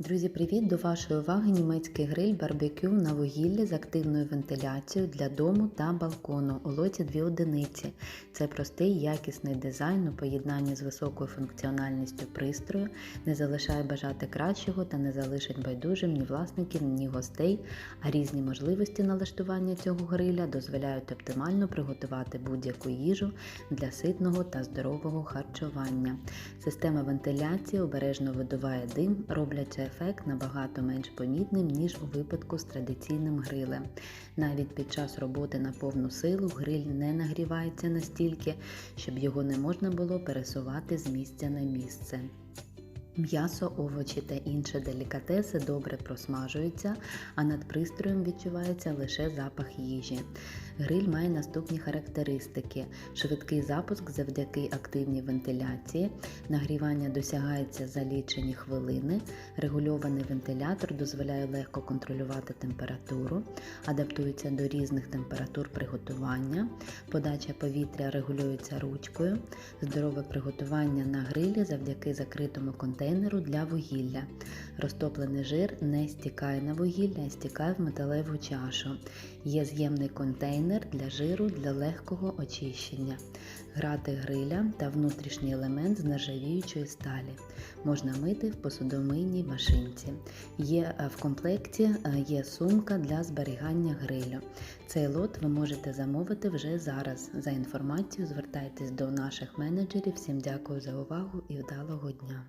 Друзі, привіт! До вашої уваги німецький гриль барбекю на вугіллі з активною вентиляцією для дому та балкону у лоті дві одиниці. Це простий якісний дизайн у поєднанні з високою функціональністю пристрою, не залишає бажати кращого та не залишить байдужим ні власників, ні гостей, а різні можливості налаштування цього гриля дозволяють оптимально приготувати будь-яку їжу для ситного та здорового харчування. Система вентиляції обережно видуває дим, роблять ефект набагато менш помітним, ніж у випадку з традиційним грилем. Навіть під час роботи на повну силу гриль не нагрівається настільки, щоб його не можна було пересувати з місця на місце. М'ясо, овочі та інші делікатеси добре просмажуються, а над пристроєм відчувається лише запах їжі. Гриль має наступні характеристики: швидкий запуск завдяки активній вентиляції, нагрівання досягається за лічені хвилини, регульований вентилятор дозволяє легко контролювати температуру, адаптується до різних температур приготування, подача повітря регулюється ручкою, здорове приготування на грилі завдяки закритому контейнеру для вугілля. Розтоплений жир не стікає на вугілля, а стікає в металеву чашу. Є з'ємний контейнер для жиру для легкого очищення, грати гриля та внутрішній елемент з нержавіючої сталі. Можна мити в посудомийній машинці. Є е, в комплекті е, є сумка для зберігання грилю. Цей лот ви можете замовити вже зараз. За інформацією звертайтесь до наших менеджерів. Всім дякую за увагу і вдалого дня!